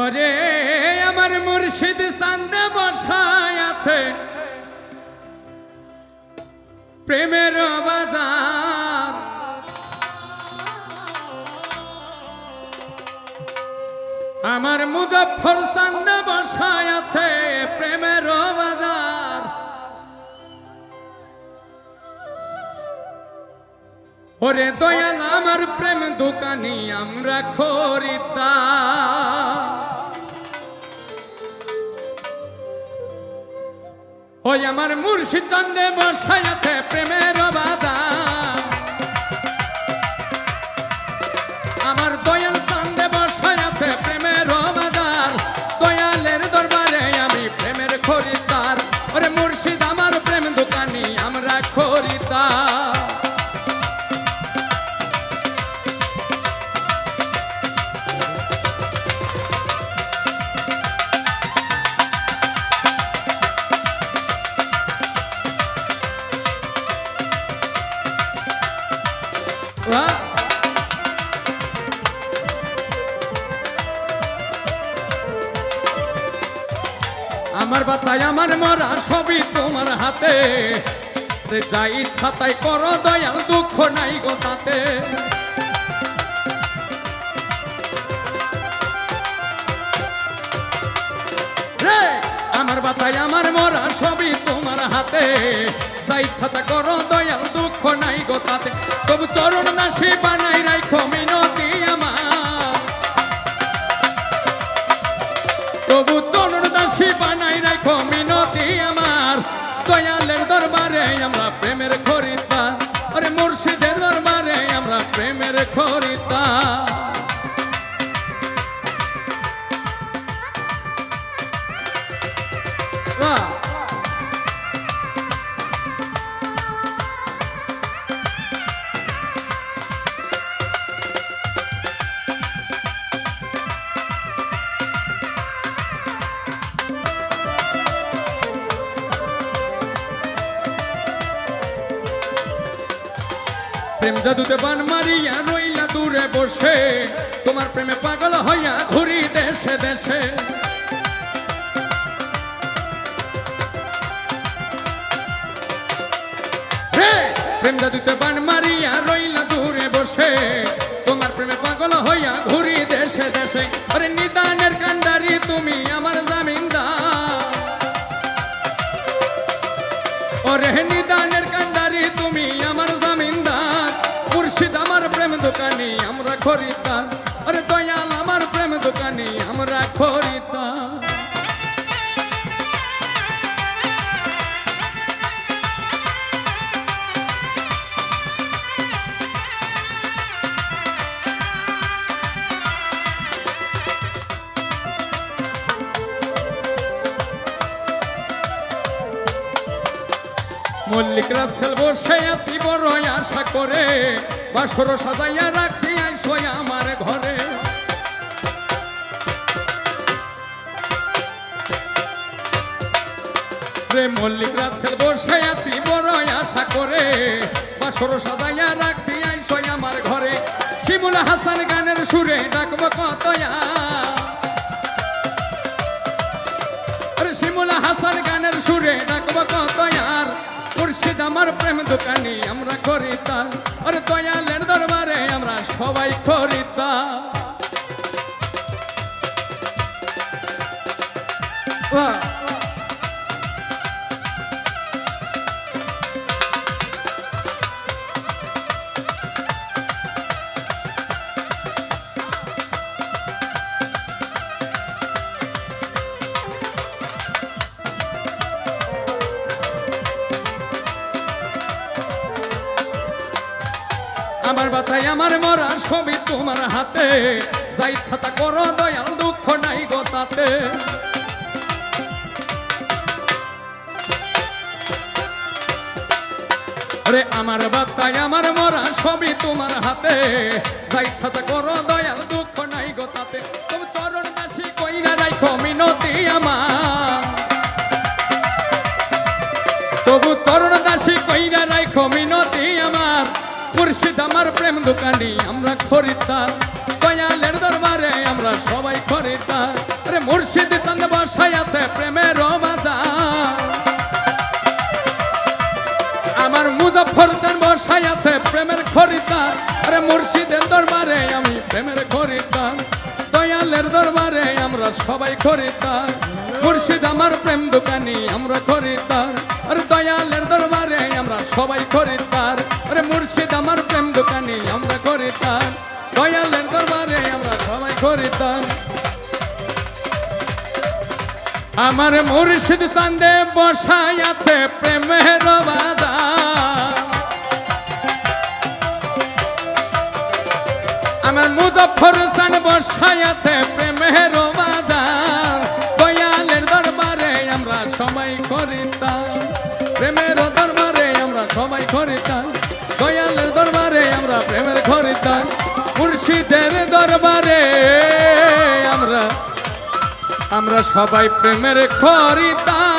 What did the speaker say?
ওরে, আমার মুর্শিদ চান্দে বসায় আছে। প্রেমের বাজার। আমার মুজফর চান্দে বসায় আছে প্রেমের বাজার। ওরে দয়াল, আমার প্রেম দোকানি আমরা খরিদ্দার। ওই আমার মুর্শিদ চন্দ্রে বসায় আছে প্রেমের বাদাম আমার বাচ্চাই আমার মরা সবই তোমার হাতে। রে যা ইচ্ছা তাই দয়াল দুঃখ নাই গো তাতে। আমার বাচ্চাই আমার মরা সবই তোমার হাতে। যা ইচ্ছা তা করো দয়াল দুঃখ নাই গো তাতে। তবু চরণ দাসী বানাই রাখো প্রেম জাদুতে বান মারিয়া রইলা দূরে বসে। তোমার প্রেমে পাগল হইয়া ঘুরি দেশে দেশে। প্রেম জাদুতে বান মারিয়া রইলা দূরে বসে। তোমার প্রেমে পাগল হইয়া ঘুরি দেশে দেশে। আরে নিদানের কান্ডারি তুমি আমার ওরে নিদানের কান্ডারি তুমি আমার দোকানি আমরা খরিদ্দার আরে দয়াল আমার প্রেম দোকানি আমরা খরিদ্দার মল্লিক রাসেল বসে আছি, বড় আশা করে। বাসর সাজাইয়া রাখছি আইসই আমার ঘরে। রে মল্লিক রাসেল বসে আছি, বড় আশা করে। বাসর সাজাইয়া রাখছি আইসই আমার ঘরে। শিমুল হাসান গানের সুরে ডাকবো কত শিমুল হাসান গানের সুরে ডাকবো কত আর মুর্শিদ আমার প্রেম দোকানি আমরা করিতা আর দয়ালের দরবারে আমরা সবাই করি তার আমার বাচ্চাই আমার মরা ছবি তোমার হাতে। যাই ছাতা করো, দয়াল দুঃখ নাই গো তাতে। আমার বাচ্চাই আমার মরা ছবি তোমার হাতে। যাই ছাতা করো, দয়াল দুঃখ নাই গো তাতে। তবু চরণ দাসী কইরা রাখো মিনতি আমার। তবু চরণ দাসী কইরা রাখো মিনতি মুর্শিদ আমার প্রেম দোকানি, আমরা খরিদ্দার। দয়ালের দরবারে আমরা সবাই খরিদ্দার। মুর্শিদ চাঁদ বসাই আছে প্রেমের বাজার আমার মুজফর চান বসাই আছে প্রেমের খরিদ্দার। আরে মুর্শিদের দরবারে আমি প্রেমের খরিদ্দার। দয়ালের দরবারে আমরা সবাই খরিদ্দার। মুর্শিদ আমার প্রেম দোকানি, আমরা খরিদ্দার। আরে দয়ালের দরবারে আমরা সবাই খরিদ্দার। আরে মুর্শিদ আমার প্রেম দোকানি, আমরা খরিদ্দার দয়ালের দরবারে আমরা সবাই খরিদ্দার আমার মুর্শিদ চান্দে বসাই আছে প্রেমের আমার মুজফর চান বসাই আছে প্রেমের বাজার। মুর্শিদের দরবারে আমরা আমরা সবাই প্রেমের খরিদ্দার।